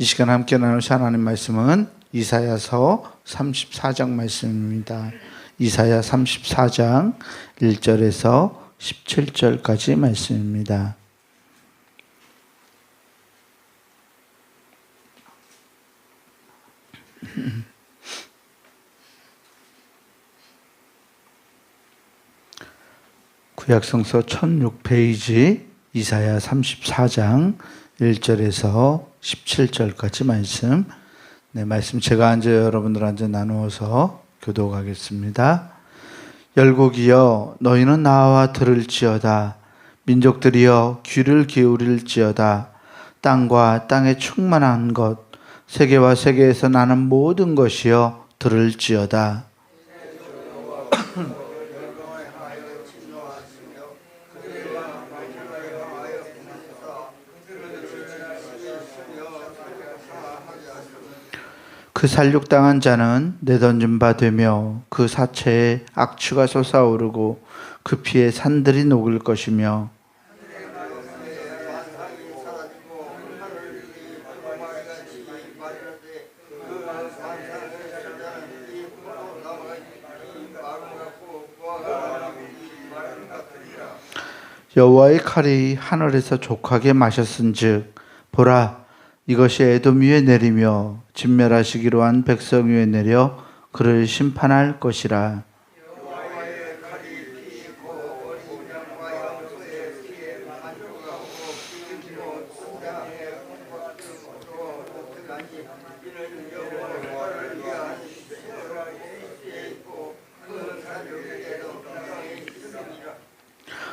이 시간 함께 나누실 하나님 말씀은 이사야서 34장 말씀입니다. 이사야 34장 1절에서 17절까지 말씀입니다. 구약성서 1006페이지 이사야 34장 1절에서 17절까지 말씀. 네, 말씀 제가 앉아 여러분들 한테 나누어서 교도하겠습니다. 열국이여 너희는 나와 들을지어다 민족들이여 귀를 기울일지어다 땅과 땅에 충만한 것 세계와 세계에서 나는 모든 것이여 들을지어다 그 살육당한 자는 내던진 바 되며 그 사체에 악취가 솟아오르고 그 피에 산들이 녹을 것이며 여호와의 칼이 하늘에서 족하게 마셨은즉 보라 이것이 에돔 위에 내리며 진멸하시기로 한 백성 위에 내려 그를 심판할 것이라.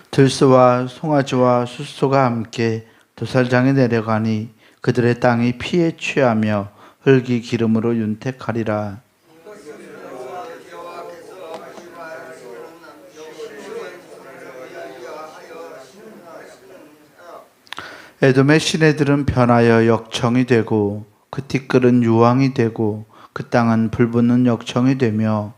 들소와 송아지와 숫소가 함께 도살장에 내려가니 그들의 땅이 피에 취하며 흙이 기름으로 윤택하리라. 에돔의 시내들은 변하여 역청이 되고 그 티끌은 유황이 되고 그 땅은 불붙는 역청이 되며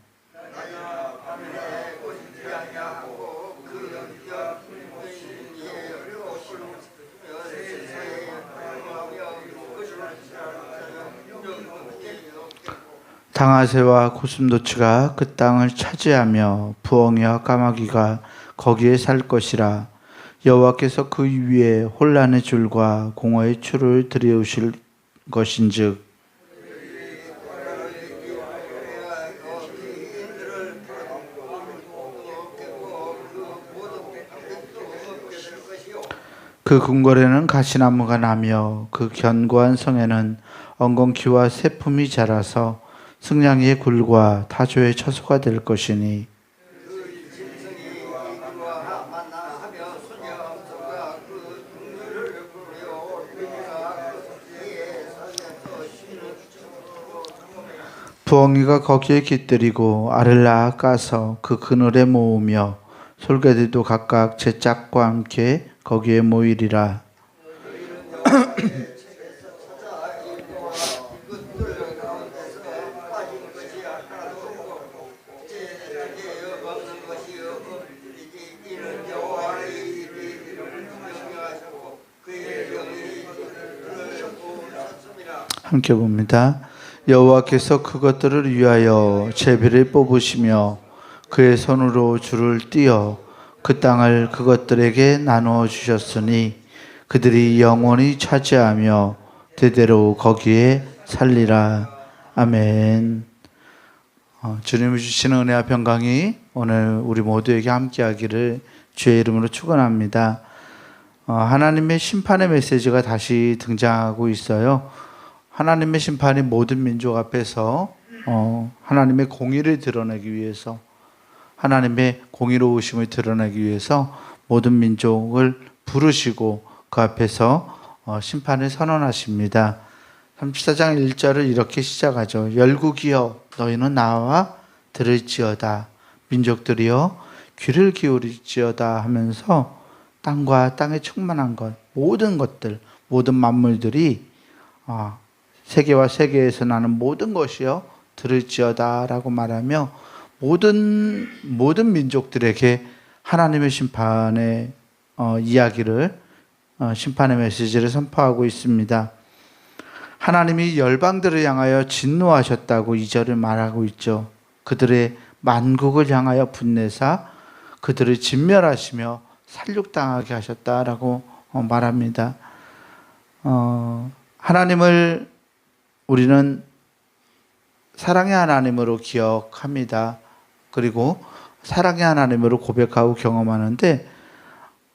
당아새와 고슴도치가 그 땅을 차지하며 부엉이와 까마귀가 거기에 살 것이라. 여호와께서 그 위에 혼란의 줄과 공허의 줄을 들여오실 것인즉. 그 궁궐에는 가시나무가 나며 그 견고한 성에는 엉겅퀴와 새품이 자라서 승냥이의 굴과 타조의 처소가 될 것이니 부엉이가 거기에 깃들이고 알을 낳아 까서 그 그늘에 모으며 솔개들도 각각 제 짝과 함께 거기에 모이리라. 함께 봅니다. 여호와께서 그것들을 위하여 제비를 뽑으시며 그의 손으로 줄을 띄어 그 땅을 그것들에게 나누어 주셨으니 그들이 영원히 차지하며 대대로 거기에 살리라. 아멘. 어, 주님이 주시는 은혜와 평강이 오늘 우리 모두에게 함께하기를 주의 이름으로 축원합니다. 어, 하나님의 심판의 메시지가 다시 등장하고 있어요. 하나님의 심판이 모든 민족 앞에서 어, 하나님의 공의를 드러내기 위해서 하나님의 공의로우심을 드러내기 위해서 모든 민족을 부르시고 그 앞에서 어, 심판을 선언하십니다. 34장 1절을 이렇게 시작하죠. 열국이여 너희는 나와 들을지어다 민족들이여 귀를 기울일지어다 하면서 땅과 땅에 충만한 것 모든 것들 모든 만물들이 아, 세계와 세계에서 나는 모든 것이요 들을지어다라고 말하며 모든 모든 민족들에게 하나님의 심판의 어, 이야기를 어, 심판의 메시지를 선포하고 있습니다. 하나님이 열방들을 향하여 진노하셨다고 이절을 말하고 있죠. 그들의 만국을 향하여 분내사 그들을 진멸하시며 살육당하게 하셨다라고 어, 말합니다. 어, 하나님을 우리는 사랑의 하나님으로 기억합니다. 그리고 사랑의 하나님으로 고백하고 경험하는데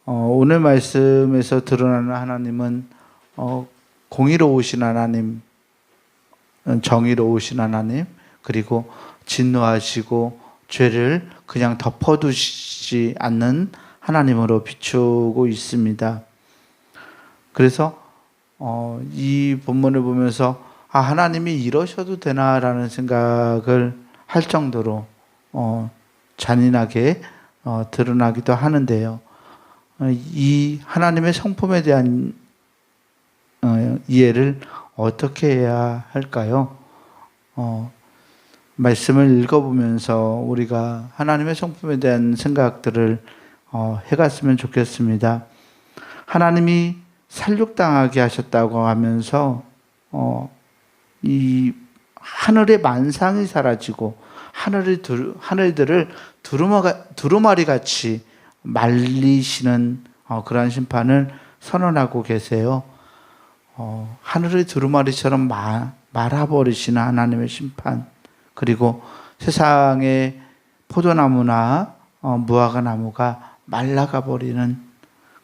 어, 오늘 말씀에서 드러나는 하나님은 어, 공의로우신 하나님, 정의로우신 하나님, 그리고 진노하시고 죄를 그냥 덮어두시지 않는 하나님으로 비추고 있습니다. 그래서 어, 이 본문을 보면서 아 하나님이 이러셔도 되나라는 생각을 할 정도로 어, 잔인하게 어, 드러나기도 하는데요. 어, 이 하나님의 성품에 대한 어, 이해를 어떻게 해야 할까요? 어, 말씀을 읽어보면서 우리가 하나님의 성품에 대한 생각들을 어, 해갔으면 좋겠습니다. 하나님이 살육당하게 하셨다고 하면서 어, 이 하늘의 만상이 사라지고 하늘의 두루, 하늘들을 두루마가, 두루마리 같이 말리시는 어, 그러한 심판을 선언하고 계세요. 어, 하늘의 두루마리처럼 마, 말아버리시는 하나님의 심판 그리고 세상의 포도나무나 어, 무화과 나무가 말라가 버리는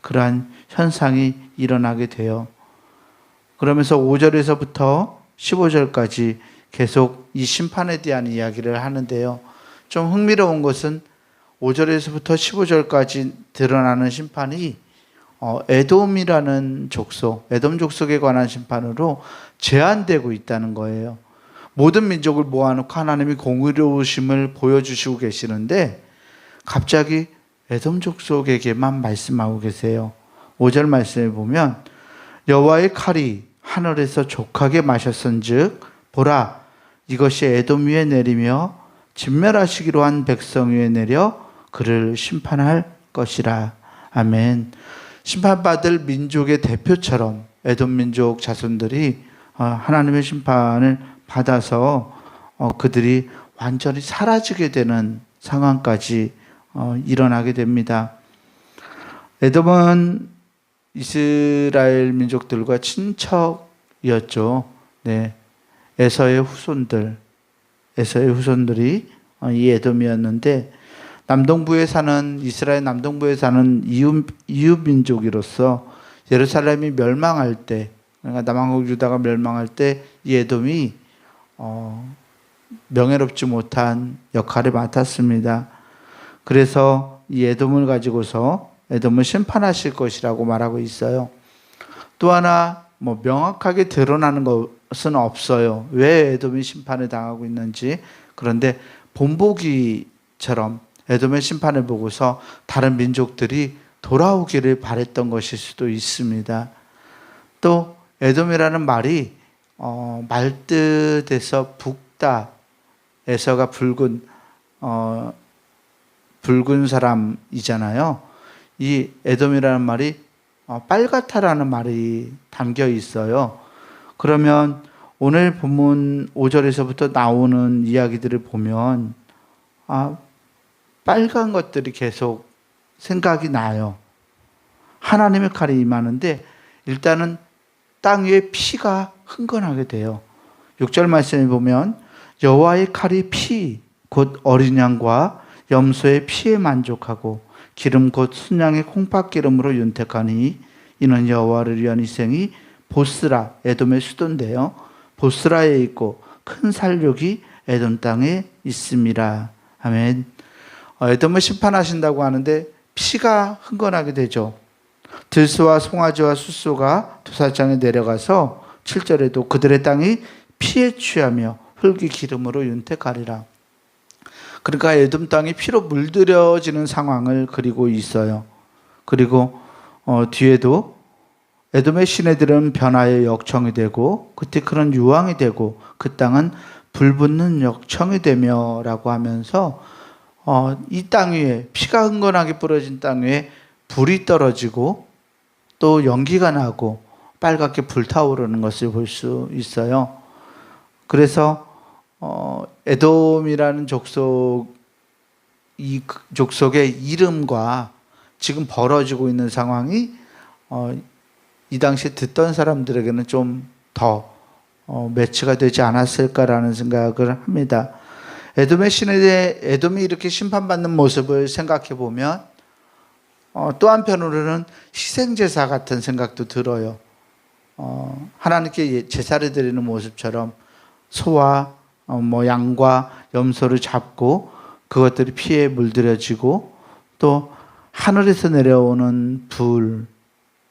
그러한 현상이 일어나게 돼요. 그러면서 5절에서부터 15절까지 계속 이 심판에 대한 이야기를 하는데요. 좀 흥미로운 것은 5절에서부터 15절까지 드러나는 심판이 어, 에돔이라는 족속, 에돔 족속에 관한 심판으로 제한되고 있다는 거예요. 모든 민족을 모아놓고 하나님이 공의로우심을 보여주시고 계시는데 갑자기 에돔 족속에게만 말씀하고 계세요. 5절 말씀을 보면 여호와의 칼이 하늘에서 족하게 마셨은즉 보라 이것이 에돔 위에 내리며 진멸하시기로 한 백성 위에 내려 그를 심판할 것이라. 아멘. 심판받을 민족의 대표처럼 에돔 민족 자손들이 어, 하나님의 심판을 받아서 어, 그들이 완전히 사라지게 되는 상황까지 어, 일어나게 됩니다. 에돔은 이스라엘 민족들과 친척이었죠. 네. 에서의 후손들, 에서의 후손들이 이 에돔이었는데 남동부에 사는 이스라엘 남동부에 사는 이웃 이웃 민족으로서 예루살렘이 멸망할 때 그러니까 남왕국 유다가 멸망할 때 이 에돔이 어, 명예롭지 못한 역할을 맡았습니다. 그래서 이 에돔을 가지고서 에돔을 심판하실 것이라고 말하고 있어요. 또 하나 뭐 명확하게 드러나는 것은 없어요. 왜 에돔이 심판을 당하고 있는지. 그런데 본보기처럼 에돔의 심판을 보고서 다른 민족들이 돌아오기를 바랬던 것일 수도 있습니다. 또 에돔이라는 말이 어, 말뜻에서 북다 에서가 붉은 어, 붉은 사람이잖아요. 이 에돔이라는 말이 어, 빨갛다라는 말이 담겨 있어요. 그러면 오늘 본문 5절에서부터 나오는 이야기들을 보면 아, 빨간 것들이 계속 생각이 나요. 하나님의 칼이 임하는데 일단은 땅 위에 피가 흥건하게 돼요. 6절 말씀에 보면 여호와의 칼이 피, 곧 어린 양과 염소의 피에 만족하고 기름 곧 순양의 콩팥기름으로 윤택하니 이는 여호와를 위한 희생이 보스라 에돔의 수도인데요. 보스라에 있고 큰 살육이 에돔 땅에 있습니다. 아멘. 어, 에돔을 심판하신다고 하는데 피가 흥건하게 되죠. 들소와 송아지와 숫소가 도살장에 내려가서 7절에도 그들의 땅이 피에 취하며 흙이 기름으로 윤택하리라. 그러니까 에돔 땅이 피로 물들여지는 상황을 그리고 있어요. 그리고 어, 뒤에도 에돔의 시내들은 변화의 역청이 되고 그때 그런 유황이 되고 그 땅은 불붙는 역청이 되며라고 하면서 어, 이 땅 위에 피가 흥건하게 뿌려진 땅 위에 불이 떨어지고 또 연기가 나고 빨갛게 불타오르는 것을 볼 수 있어요. 그래서 어, 에돔이라는 족속 이 그- 족속의 이름과 지금 벌어지고 있는 상황이 어, 이 당시에 듣던 사람들에게는 좀더 어, 매치가 되지 않았을까라는 생각을 합니다. 에돔의 신에 대해 에돔이 이렇게 심판받는 모습을 생각해 보면 어, 또 한편으로는 희생제사 같은 생각도 들어요. 어, 하나님께 예- 제사를 드리는 모습처럼 소와 어, 뭐 양과 염소를 잡고 그것들이 피에 물들여지고 또 하늘에서 내려오는 불,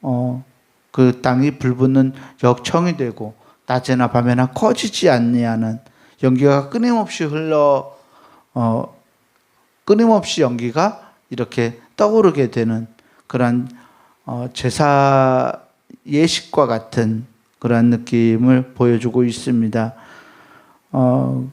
어, 그 땅이 불붙는 역청이 되고 낮에나 밤에나 꺼지지 않냐는 연기가 끊임없이 흘러 어, 끊임없이 연기가 이렇게 떠오르게 되는 그런 어, 제사 예식과 같은 그런 느낌을 보여주고 있습니다. 어,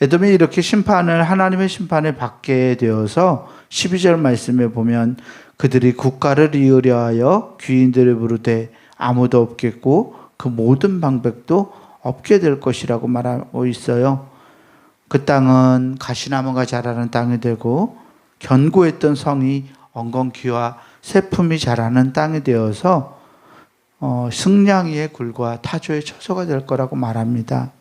에돔이 이렇게 심판을 하나님의 심판을 받게 되어서 12절 말씀에 보면 그들이 국가를 이으려 하여 귀인들을 부르되 아무도 없겠고 그 모든 방백도 없게 될 것이라고 말하고 있어요. 그 땅은 가시나무가 자라는 땅이 되고 견고했던 성이 엉겅퀴와 새품이 자라는 땅이 되어서 어, 승냥이의 굴과 타조의 처소가 될 거라고 말합니다.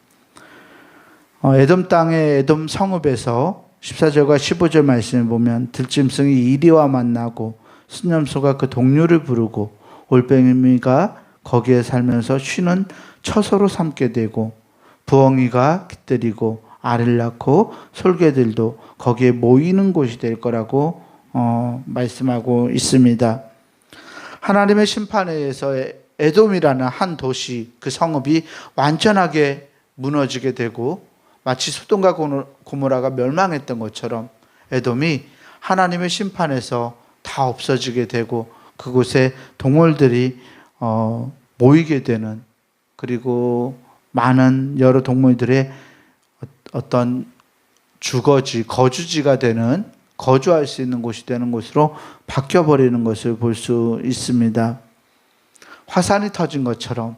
어, 에돔 땅의 에돔 성읍에서 14절과 15절 말씀을 보면 들짐승이 이리와 만나고 순념소가 그 동료를 부르고 올빼미가 거기에 살면서 쉬는 처소로 삼게 되고 부엉이가 깃들이고 알을 낳고 솔개들도 거기에 모이는 곳이 될 거라고 어, 말씀하고 있습니다. 하나님의 심판에 의해서 에돔이라는 한 도시 그 성읍이 완전하게 무너지게 되고 마치 소돔과 고모라가 멸망했던 것처럼 에돔이 하나님의 심판에서 다 없어지게 되고 그곳에 동물들이 어, 모이게 되는 그리고 많은 여러 동물들의 어- 어떤 주거지 거주지가 되는 거주할 수 있는 곳이 되는 곳으로 바뀌어 버리는 것을 볼 수 있습니다. 화산이 터진 것처럼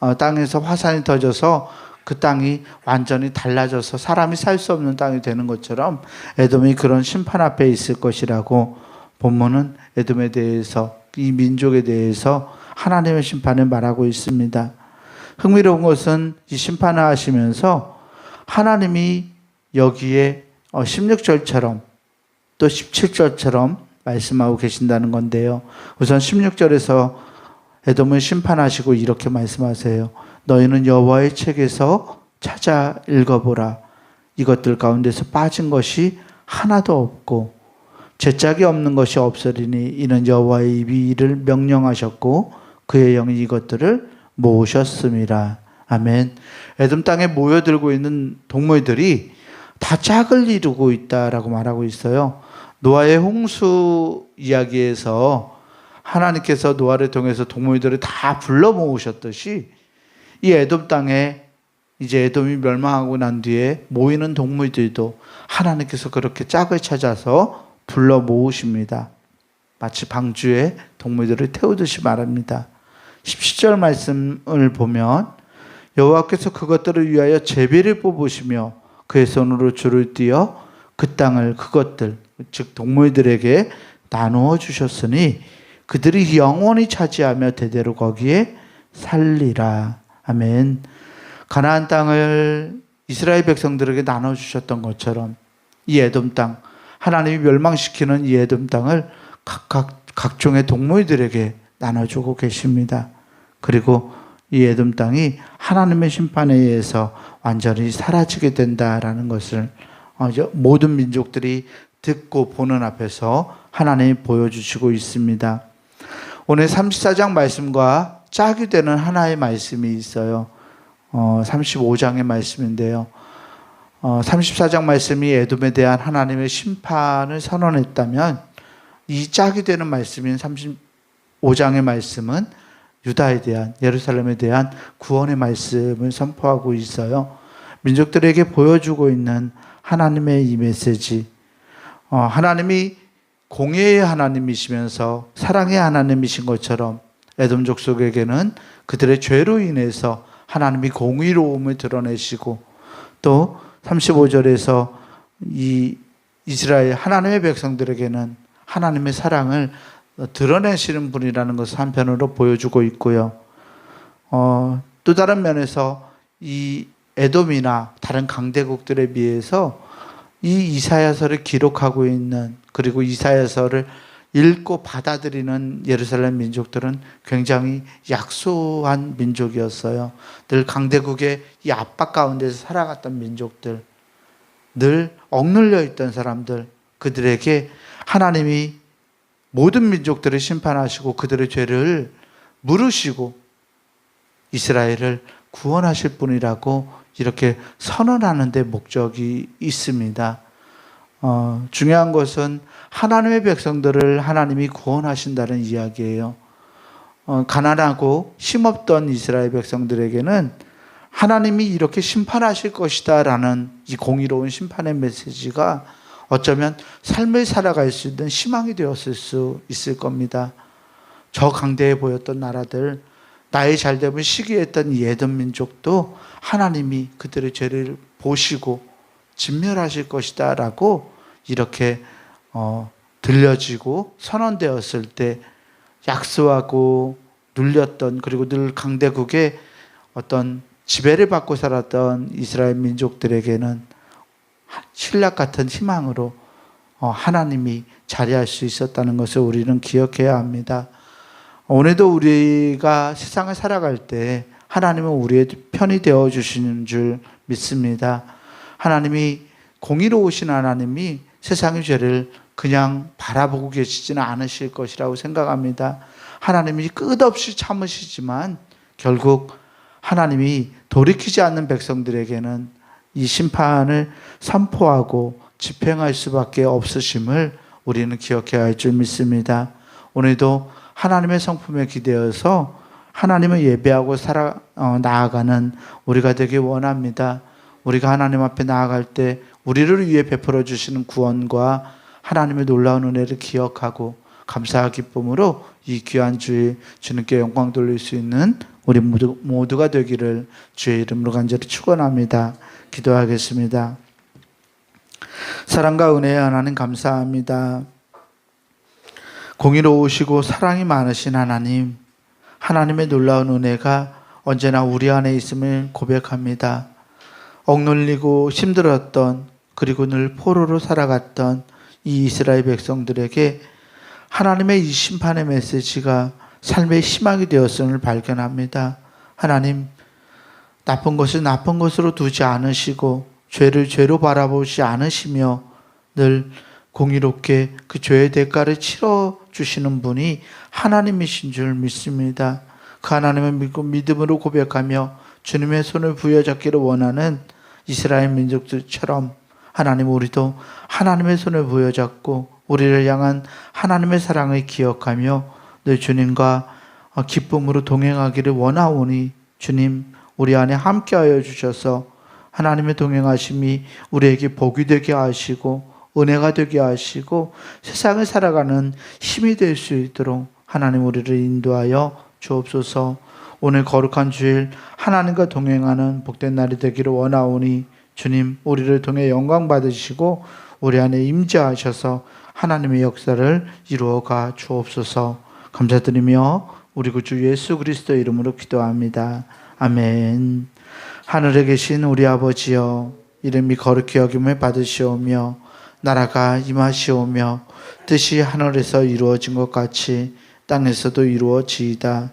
어, 땅에서 화산이 터져서 그 땅이 완전히 달라져서 사람이 살 수 없는 땅이 되는 것처럼 에돔이 그런 심판 앞에 있을 것이라고 본문은 에돔에 대해서 이 민족에 대해서 하나님의 심판을 말하고 있습니다. 흥미로운 것은 이 심판을 하시면서 하나님이 여기에 어, 16절처럼 또 17절처럼 말씀하고 계신다는 건데요. 우선 16절에서 에돔을 심판하시고 이렇게 말씀하세요. 너희는 여호와의 책에서 찾아 읽어보라. 이것들 가운데서 빠진 것이 하나도 없고 죄짝이 없는 것이 없으리니 이는 여호와의 입이 이를 명령하셨고 그의 영이 이것들을 모으셨음이라. 아멘. 에돔 땅에 모여들고 있는 동물들이 다 짝을 이루고 있다라고 말하고 있어요. 노아의 홍수 이야기에서 하나님께서 노아를 통해서 동물들을 다 불러 모으셨듯이 이 에돔 땅에 이제 에돔이 멸망하고 난 뒤에 모이는 동물들도 하나님께서 그렇게 짝을 찾아서 불러 모으십니다. 마치 방주에 동물들을 태우듯이 말합니다. 17절 말씀을 보면 여호와께서 그것들을 위하여 제비를 뽑으시며 그의 손으로 줄을 띄어 그 땅을 그것들 즉 동물들에게 나누어 주셨으니 그들이 영원히 차지하며 대대로 거기에 살리라. 아멘. 가나안 땅을 이스라엘 백성들에게 나눠 주셨던 것처럼 이 에돔 땅 하나님이 멸망시키는 이 에돔 땅을 각각 각종의 동물들에게 나눠 주고 계십니다. 그리고 이 에돔 땅이 하나님의 심판에 의해서 완전히 사라지게 된다라는 것을 어, 저 모든 민족들이 듣고 보는 앞에서 하나님이 보여주시고 있습니다. 오늘 34장 말씀과 짝이 되는 하나의 말씀이 있어요. 어, 35장의 말씀인데요. 어, 34장 말씀이 에돔에 대한 하나님의 심판을 선언했다면 이 짝이 되는 말씀인 35장의 말씀은 유다에 대한 예루살렘에 대한 구원의 말씀을 선포하고 있어요. 민족들에게 보여주고 있는 하나님의 이 메시지. 어, 하나님이 공의의 하나님이시면서 사랑의 하나님이신 것처럼 에돔 족속에게는 그들의 죄로 인해서 하나님이 공의로움을 드러내시고 또 35절에서 이 이스라엘 하나님의 백성들에게는 하나님의 사랑을 드러내시는 분이라는 것을 한편으로 보여주고 있고요. 어, 또 다른 면에서 이 에돔이나 다른 강대국들에 비해서 이 이사야서를 기록하고 있는 그리고 이사야서를 읽고 받아들이는 예루살렘 민족들은 굉장히 약소한 민족이었어요. 늘 강대국의 이 압박 가운데서 살아갔던 민족들, 늘 억눌려 있던 사람들, 그들에게 하나님이 모든 민족들을 심판하시고 그들의 죄를 물으시고 이스라엘을 구원하실 분이라고 이렇게 선언하는 데 목적이 있습니다. 어, 중요한 것은 하나님의 백성들을 하나님이 구원하신다는 이야기예요. 어, 가난하고 힘없던 이스라엘 백성들에게는 하나님이 이렇게 심판하실 것이다라는 이 공의로운 심판의 메시지가 어쩌면 삶을 살아갈 수 있는 희망이 되었을 수 있을 겁니다. 저 강대해 보였던 나라들, 나의 잘됨을 시기했던 이 에돔 민족도 하나님이 그들의 죄를 보시고 진멸하실 것이다 라고 이렇게 어, 들려지고 선언되었을 때 약소하고 눌렸던 그리고 늘 강대국의 어떤 지배를 받고 살았던 이스라엘 민족들에게는 신락 같은 희망으로 어, 하나님이 자리할 수 있었다는 것을 우리는 기억해야 합니다. 오늘도 우리가 세상을 살아갈 때 하나님은 우리의 편이 되어 주시는 줄 믿습니다. 하나님이 공의로우신 하나님이 세상의 죄를 그냥 바라보고 계시지는 않으실 것이라고 생각합니다. 하나님이 끝없이 참으시지만 결국 하나님이 돌이키지 않는 백성들에게는 이 심판을 선포하고 집행할 수밖에 없으심을 우리는 기억해야 할 줄 믿습니다. 오늘도 하나님의 성품에 기대어서 하나님을 예배하고 살아 어, 나아가는 우리가 되기 원합니다. 우리가 하나님 앞에 나아갈 때 우리를 위해 베풀어 주시는 구원과 하나님의 놀라운 은혜를 기억하고 감사와 기쁨으로 이 귀한 주일 주님께 영광 돌릴 수 있는 우리 모두, 모두가 되기를 주의 이름으로 간절히 축원합니다. 기도하겠습니다. 사랑과 은혜의 하나님 감사합니다. 공의로우시고 사랑이 많으신 하나님, 하나님의 놀라운 은혜가 언제나 우리 안에 있음을 고백합니다. 억눌리고 힘들었던 그리고 늘 포로로 살아갔던 이 이스라엘 백성들에게 하나님의 이 심판의 메시지가 삶의 희망이 되었음을 발견합니다. 하나님, 나쁜 것을 나쁜 것으로 두지 않으시고 죄를 죄로 바라보지 않으시며 늘 공의롭게 그 죄의 대가를 치러 주시는 분이 하나님이신 줄 믿습니다. 그 하나님을 믿고 믿음으로 고백하며 주님의 손을 부여잡기를 원하는 이스라엘 민족들처럼 하나님 우리도 하나님의 손을 부여잡고 우리를 향한 하나님의 사랑을 기억하며 늘 주님과 기쁨으로 동행하기를 원하오니 주님 우리 안에 함께하여 주셔서 하나님의 동행하심이 우리에게 복이 되게 하시고 은혜가 되게 하시고 세상을 살아가는 힘이 될 수 있도록 하나님 우리를 인도하여 주옵소서. 오늘 거룩한 주일 하나님과 동행하는 복된 날이 되기를 원하오니 주님 우리를 통해 영광 받으시고 우리 안에 임재하셔서 하나님의 역사를 이루어가 주옵소서. 감사드리며 우리 구주 예수 그리스도 이름으로 기도합니다. 아멘. 하늘에 계신 우리 아버지여 이름이 거룩히 여김을 받으시오며 나라가 임하시오며 뜻이 하늘에서 이루어진 것 같이 땅에서도 이루어지이다.